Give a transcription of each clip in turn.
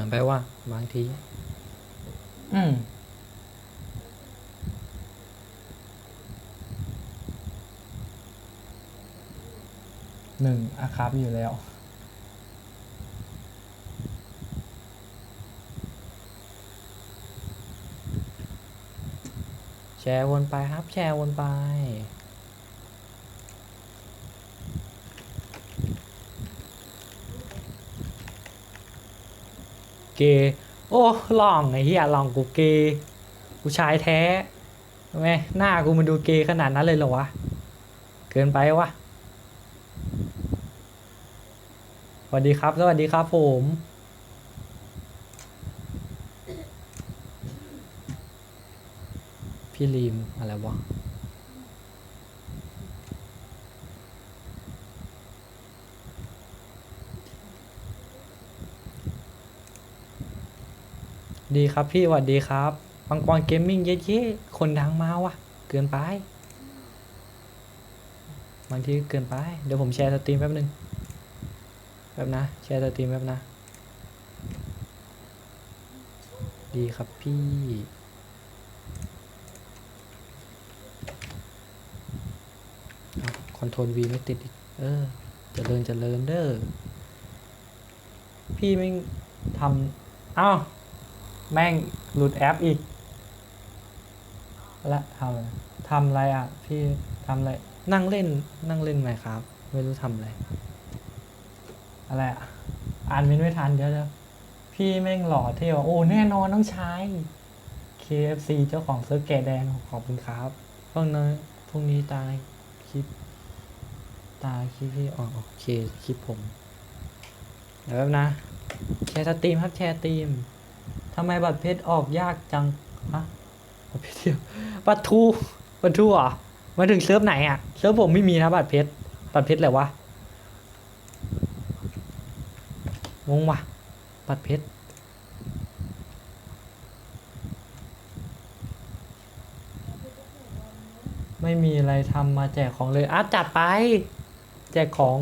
เกินไปว่า บางที อืมหนึ่งอะครับอยู่แล้ว แชร์วนไปครับ แชร์วนไป เกย์โอ้ลองไอ้เหี้ยลองกูเกย์กูชายแท้ทำไมหน้ากูมันดูเกย์ขนาดนั้นเลยเหรอวะ เกินไปวะสวัสดีครับ สวัสดีครับผมพี่ลีมอะไรวะ ดีครับพี่สวัสดีครับปังปอนเกมมิ่งเย้ๆคนดังมาวะเกินไป บางทีเกินไป เดี๋ยวผมแชร์สตรีมแป๊บนึง แป๊บนะ แชร์สตรีมแป๊บนะ ดีครับพี่ คอนโทรลวีไม่ติดอีก เออเจริญเจริญเด้อ พี่ไม่ทำ อ้าว แม่งหลุดแอปอีก และทำทำอะไรอะ พี่ทำอะไรนั่งเล่นนั่งเล่นไหมครับ ไม่รู้ทำอะไร อะไรอะ อ่านเมนไม่ทันเดี๋ยวเดี๋ยวพี่แม่งหล่อเท่ว่ะโอ้แน่นอนต้องใช้ KFC เจ้าของเซิร์ฟแกแดงขอบคุณครับพรุ่งนี้พรุ่งนี้ตายคลิป ตายคลิปพี่อ๋อโอเคคลิปผมเดี๋ยวแป๊บนะแชร์สตรีมครับแชร์สตรีม ทำไมบัตรเพชรออกยากจังฮะบัตรเพชรเดียวบัตรทูบัตรทูเหรอมาถึงเซิร์ฟไหนอะเซิร์ฟผมไม่มีนะบัตรเพชรบัตรเพชรอะไรวะงงวะบัตรเพชรไม่มีอะไรทำมาแจกของเลยอะจัดไป แจกของ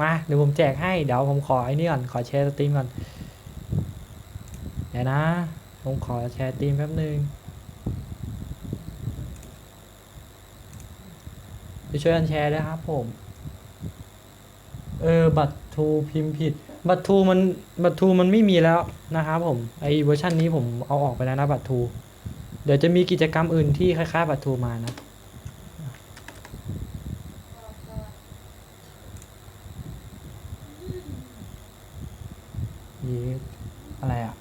มาเดี๋ยวผมแจกให้เดี๋ยวผมขอไอ้นี่ก่อนขอแชร์สตรีมก่อน เดี๋ยวนะ ผมขอแชร์ตีมแป๊บนึงช่วยกันแชร์ด้วยครับผม เออ บัตรทูพิมพ์ผิด บัตรทูมัน บัตรทูมันไม่มีแล้วนะครับผม ไอเวอร์ชันนี้ผมเอาออกไปแล้วนะบัตรทู เดี๋ยวจะมีกิจกรรมอื่นที่คล้ายๆบัตรทูมานะเยสอะไรอะ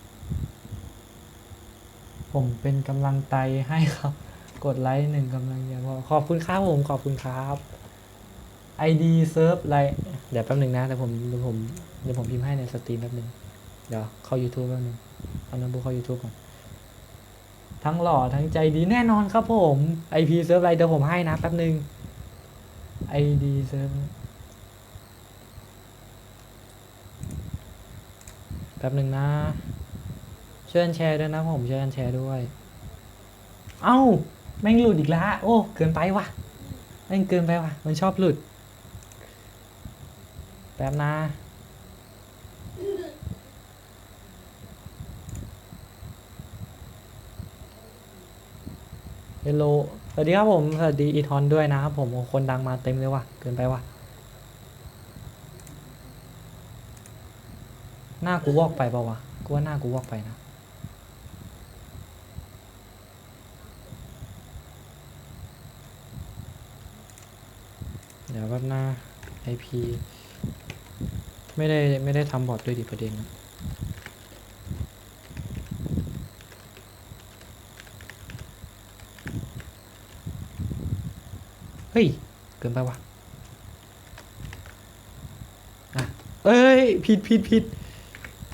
ผมเป็นกำลังใจให้ครับ กดไลค์หนึ่งกำลังใจพอขอบคุณครับผมขอบคุณครับ ID เซิร์ฟไรเดี๋ยวแป๊บหนึ่งนะเดี๋ยวผมเดี๋ยวผมเดี๋ยวผมพิมพ์ให้ในสตรีมแป๊บหนึ่งเดี๋ยวเข้า YouTube แป๊บหนึงเอาน้ำบุเข้า YouTube ก่อนทั้งหล่อทั้งใจดีแน่นอนครับผม IP เซิร์ฟไรเดี๋ยวผมให้นะแป๊บหนึ่ง ID เซิร์ฟแป๊บหนึ่งนะ ช่วยกันแชร์ด้วยนะผมช่วยกันแชร์ด้วย เอ้า แม่งหลุดอีกแล้วโอ้เกินไปว่ะ แม่งเกินไปว่ะ มันชอบหลุด แป๊บนะเฮลโลสวัสดีครับผม สวัสดีอีทอนด้วยนะครับผม คนดังมาเต็มเลยว่ะ เกินไปว่ะ หน้ากูวอกไปเปล่าวะ กูว่าหน้ากูวอกไปนะ เดี๋ยวแป๊บหน้า IP ไม่ได้ไม่ได้ทำบอทด้วยดิประเด็นเฮ้ย เกินไปวะอะเอ้ย ผิดผิดผิด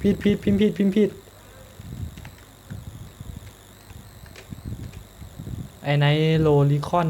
ผิดผิดพิมพ์ผิดพิมพ์ผิดไอไนโลลิคอน